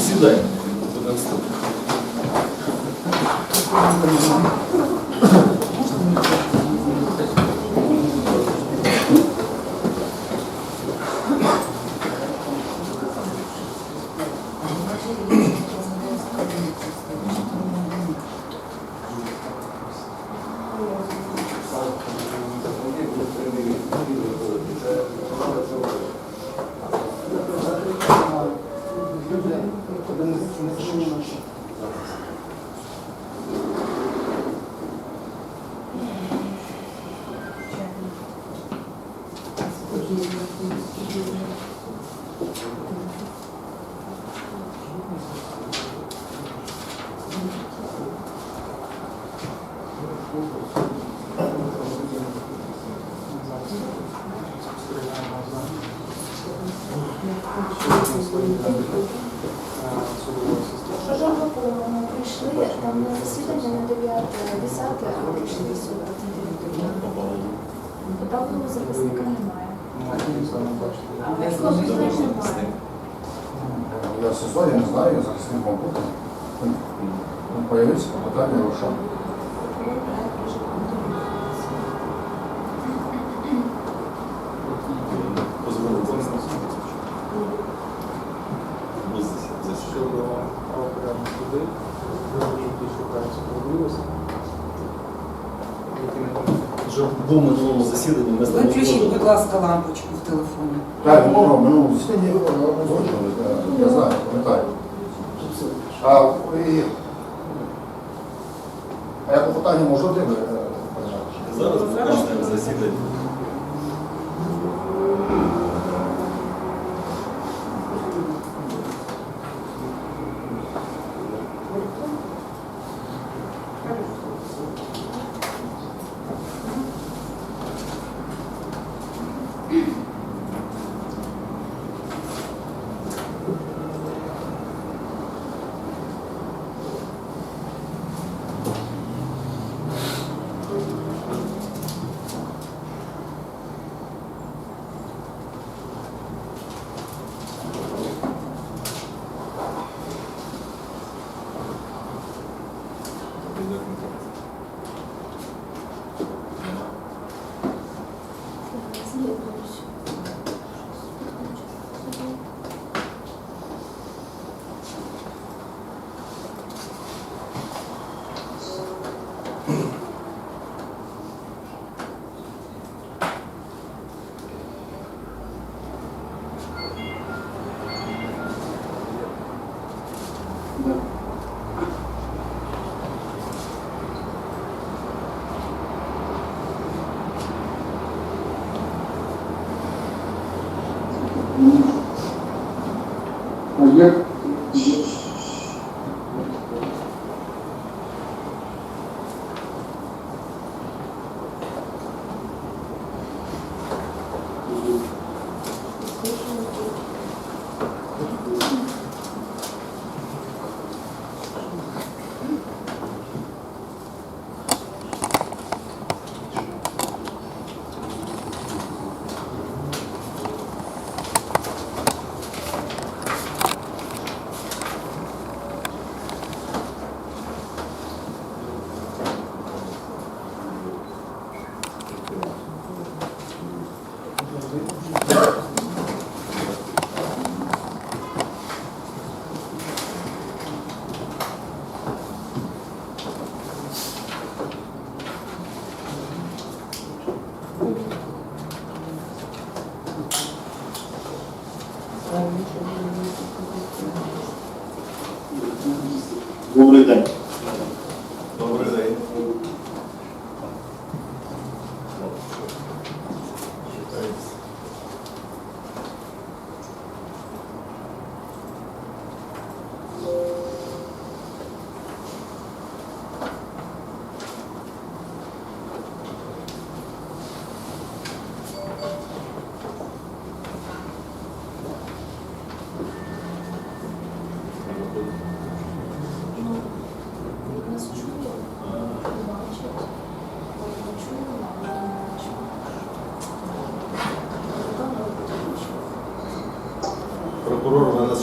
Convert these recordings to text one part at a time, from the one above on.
сідай. Будемо слухати. А прийшли сюди. Немає. Хлопець теж немає. Я сезон, я не знаю, я захисником бути. Він появився, попитання. Без засідання. щодо правопорядних суди, які шукають справедливості, Вже був минулому засіданні, ми з ним Виключіть, будь ласка, лампочку в телефоні. Так, ну, минулого засідання озвучили, я знаю, пам'ятаю. А, і... А я попитання можу де ви? е, почати? Зараз почнемо засідання.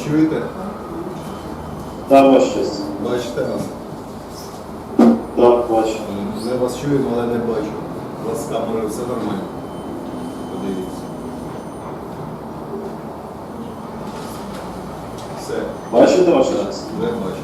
Чуєте? Да, ваша щось. Бачите нас? Так, бачу. Ми вас чуємо, але не бачу. У вас з камери все нормально. Подивіться. Все, Бачите, ваше честь? Не бачите.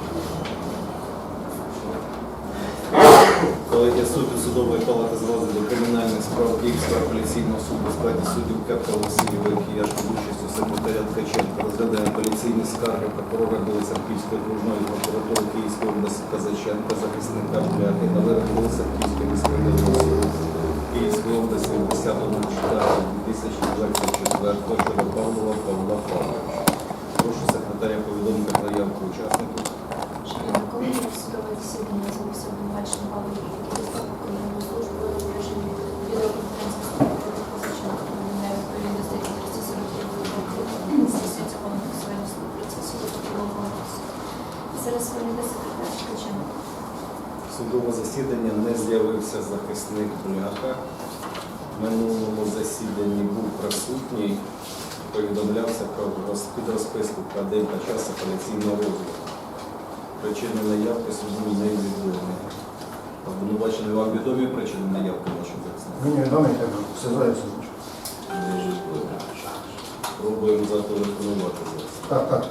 Колеги судді судової палати з розгляду кримінальних справ Київського апеляційного суду складі суддів Кепка Васильєва і Кияшко з участю секретаря Ткаченка розглядає апеляційні скарги прокурора Білоцерківської окружної прокуратури Київської області Казаченка, захисника Бляхи на вирок Білоцерківської міської суду Київської області 10.04.2024 щодо Павлова Павла Павловича. Прошу секретаря повідомити про явку учасників. Шановні колеги, судове засідання з'явився обвинувачений Павло Служби у режимі відеоконференції Позиченко відповідно статті 342 здійснює закону фіксування процесу до. Зараз виглядає секретар Ткаченко. Судове засідання не з'явився захисник Бляха. В минулому засіданні був присутній, повідомлявся про роз- під розписку про день та час апеляційного розгляду. Причини наявки суду невідомі. Обвинувачений вам відомі причини наявки вашого захисника? Мені відомі, як все знаю, все звучить. Пробуємо Пробуємо зателефонувати зараз. Так, так.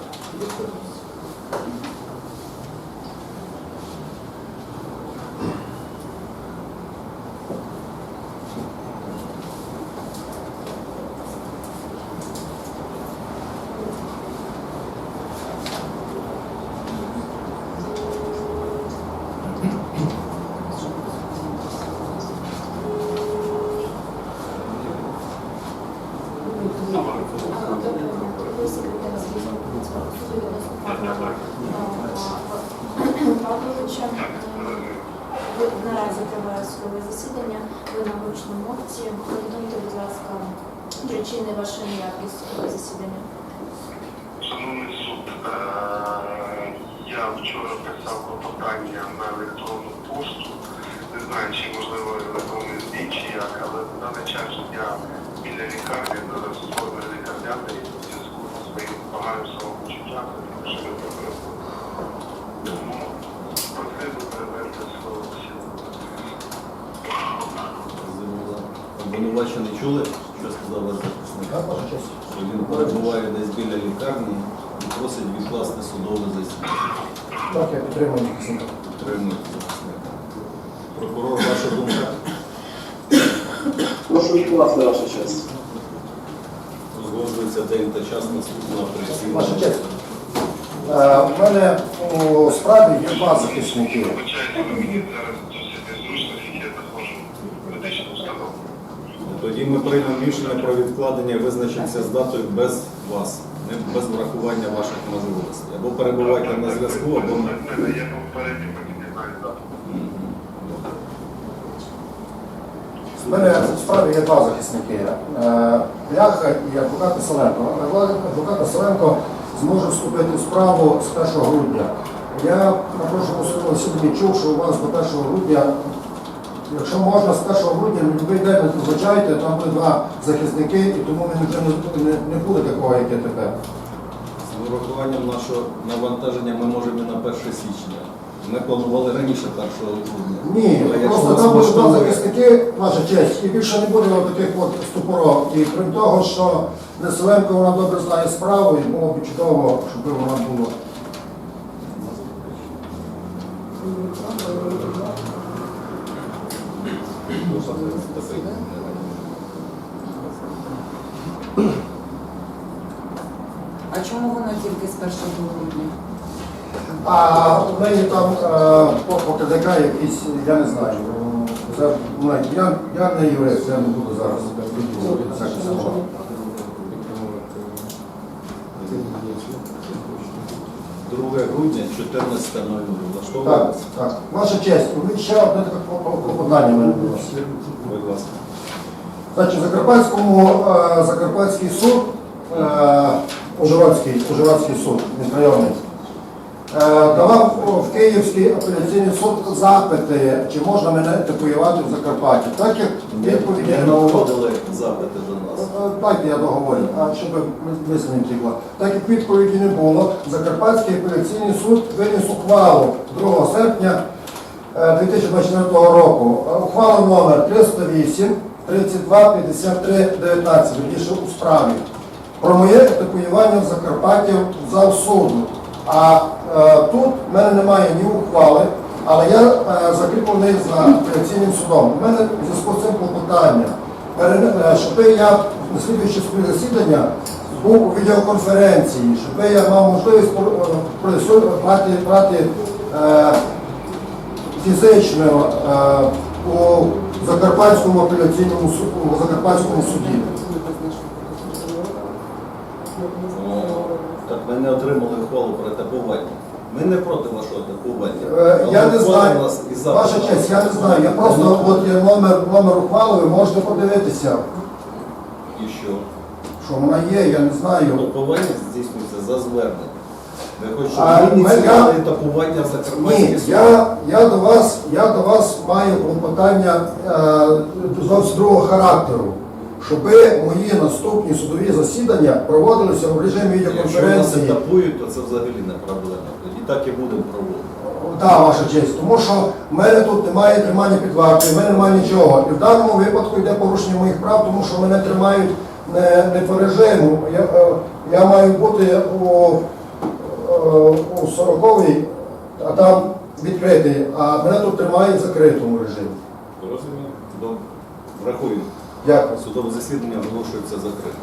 Ви секретар зв'язку Київського суду відносно Павла Павловича. Ви наразі триває судове засідання, ви на гучному мовці. Повідомте, будь ласка, причини вашої з судового засідання. Шановний суд, е, я вчора писав клопотання на електронну пошту. Не знаю, чи можливо електронний збій, чи як, але на даний час я біля лікарні зараз у формі лікарняної у зв'язку зі своїм поганим самопочуттям, що не потрібно. Тому просив би перевести свого. Чули, що сказав ваш захисник? Так, ваша честь. Що він перебуває десь біля лікарні і просить відкласти судове засідання. Так, я підтримую захисника. Підтримують захисника. Прокурор, ваша думка? Прошу відкласти, ваша честь. Узгоджується день та час наступного. Ваша честь. Е, У мене у справі є два захисники. Вибачайте, мені зараз досить незручно, оскільки я знаходжу медичну установу. Тоді ми приймемо рішення про відкладення визначимося з датою без вас, не без врахування ваших можливостей. Або перебувайте на зв'язку, або не, я попередньо поки не знаю дату. У мене у справі є два захисники. Е, Бляха і адвокат Василенко. Адвокат Василенко зможе вступити в справу з 1 грудня. Я на прошлому засіданні чув, що у вас до 1 грудня, якщо можна, з 1 грудня ви день визначаєте, там буде два захисники, і тому ми не, не, буде такого, як є тепер. з урахуванням нашого навантаження ми можемо і на 1 січня. Ми планували раніше 1 грудня. Ні, Але якщо просто там будуть два влаштовує- захисники, ваша честь, і більше не буде таких от ступорок. І крім того, що Неселенко вона добре знає справу, і було б чудово, щоб вона була. А чому вона тільки з 1 грудня? А у неї там е, по КДК якісь, я не знаю. Це, ну, я, я не юрист, я не буду зараз всякі слова. 2 грудня 14.00. Влаштовує Так, так. Ваша честь, у ще одне таке клопотання мене було. Будь ласка. Значить, в Закарпатському е, Закарпатський суд, е, Ужгородський, Ужгородський суд, міськрайонний, е, давав в Київський апеляційний суд запитує, чи можна мене типуювати в Закарпатті. Так як відповіді Не на надходили запити до нас. Е, я договорю, а щоб висунути була. Так як відповіді не було, Закарпатський апеляційний суд виніс ухвалу 2 серпня е, 2024 року. Е, Ухвала номер 308 32 53 19, вірніше у справі. Про моє етапуювання в Закарпатті в зал суду. А е, тут в мене немає ні ухвали, але я е, закріплений за апеляційним судом. У мене в зв'язку з цим клопотання. Е, Щоб я, наслідуючи своє засідання, був у відеоконференції, щоб я мав можливість про- е, брати, брати е, фізично е, у Закарпатському апеляційному суді. Так ми не отримали ухвалу про етапування. Ми не проти вашого етапування. Е, Я не знаю, нас і ваша честь, я не знаю. Я просто от є номер, номер ухвали, ви можете подивитися, І що? що вона є, я не знаю. Етапування здійснюється за звернення. Ви хочете, А, щоб ми ми- я- етапування в Ні, я, я до вас, я до вас маю клопотання е, зовсім другого характеру, щоб мої наступні судові засідання проводилися в режимі Якщо нас відеоконференції. етапують, то це взагалі не проблема. Тоді так і будемо проводити. Так, ваша честь, тому що в мене тут немає тримання під вартою, в мене немає нічого. І в даному випадку йде порушення моїх прав, тому що мене тримають не, не по режиму. Я, е, я маю бути у, е, у 40-й, а там відкритий, а мене тут тримають в закритому режимі. Розумію? Добре. Врахую. Дякую. Судове засідання оголошується закритим.